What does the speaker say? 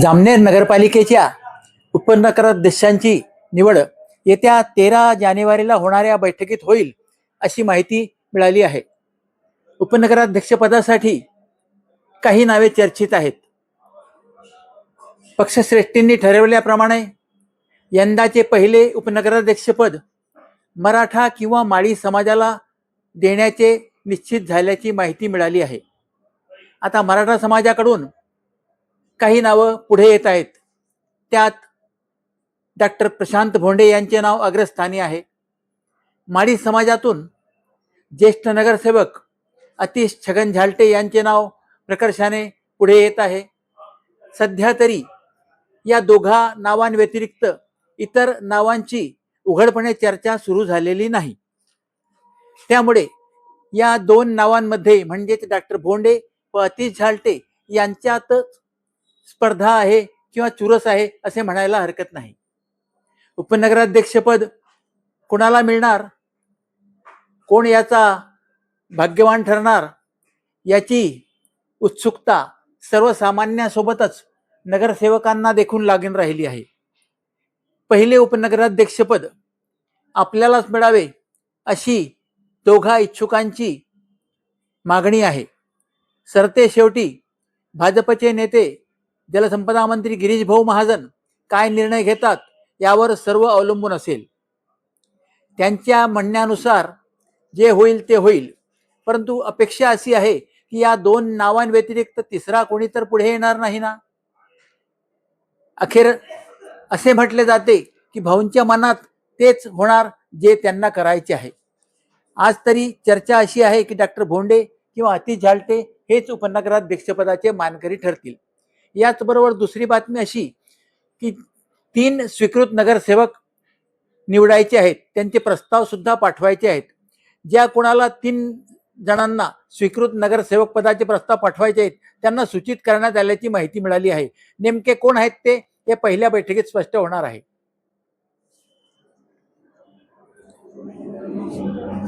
जामनेर नगरपालिकेच्या उपनगराध्यक्षांची निवड येत्या तेरा जानेवारीला होणाऱ्या बैठकीत होईल अशी माहिती मिळाली आहे. उपनगराध्यक्षपदासाठी काही नावे चर्चित आहेत. पक्षश्रेष्ठींनी ठरवल्याप्रमाणे यंदाचे पहिले उपनगराध्यक्षपद मराठा किंवा माळी समाजाला देण्याचे निश्चित झाल्याची माहिती मिळाली आहे. आता मराठा समाजाकडून काही नावं पुढे येत आहेत. त्यात डॉक्टर प्रशांत भोंडे यांचे नाव अग्रस्थानी आहे. माळी समाजातून ज्येष्ठ नगरसेवक अतिश छगन झालटे यांचे नाव प्रकर्षाने पुढे येत आहे. सध्या तरी या दोघा नावांव्यतिरिक्त इतर नावांची उघडपणे चर्चा सुरू झालेली नाही. त्यामुळे या दोन नावांमध्ये म्हणजेच डॉक्टर भोंडे व अतिश झालटे यांच्यातच स्पर्धा आहे किंवा चुरस आहे असे म्हणायला हरकत नाही. उपनगराध्यक्षपद कोणाला मिळणार? कोण याचा भाग्यवान ठरणार? याची उत्सुकता सर्वसामान्यासोबतच नगरसेवकांना देखून लागून राहिली आहे. पहिले उपनगराध्यक्षपद आपल्यालाच मिळावे अशी दोघा इच्छुकांची मागणी आहे. सरते शेवटी भाजपचे नेते जलसंपदा मंत्री गिरीश भाऊ महाजन काय निर्णय घेतात यावर सर्व अवलंबून असेल. त्यांच्या म्हणण्यानुसार जे होईल ते होईल. परंतु अपेक्षा अशी आहे की या दोन नावांव्यतिरिक्त तिसरा कोणी तर पुढे येणार नाही ना? अखेर असे म्हटले जाते की भाऊंच्या मनात तेच होणार जे त्यांना करायचे आहे. आज तरी चर्चा अशी आहे की डॉक्टर भोंडे किंवा अति झालटे हेच उपनगराध्यक्षपदाचे मानकरी ठरतील. याचबरोबर दुसरी बातमी अशी की तीन स्वीकृत नगरसेवक निवडायचे आहेत. त्यांचे प्रस्ताव सुद्धा पाठवायचे आहेत. ज्या कोणाला तीन जणांना स्वीकृत नगरसेवक पदाचे प्रस्ताव पाठवायचे आहेत त्यांना सूचित करण्यात आल्याची माहिती मिळाली आहे. नेमके कोण आहेत ते या पहिल्या बैठकीत स्पष्ट होणार आहे.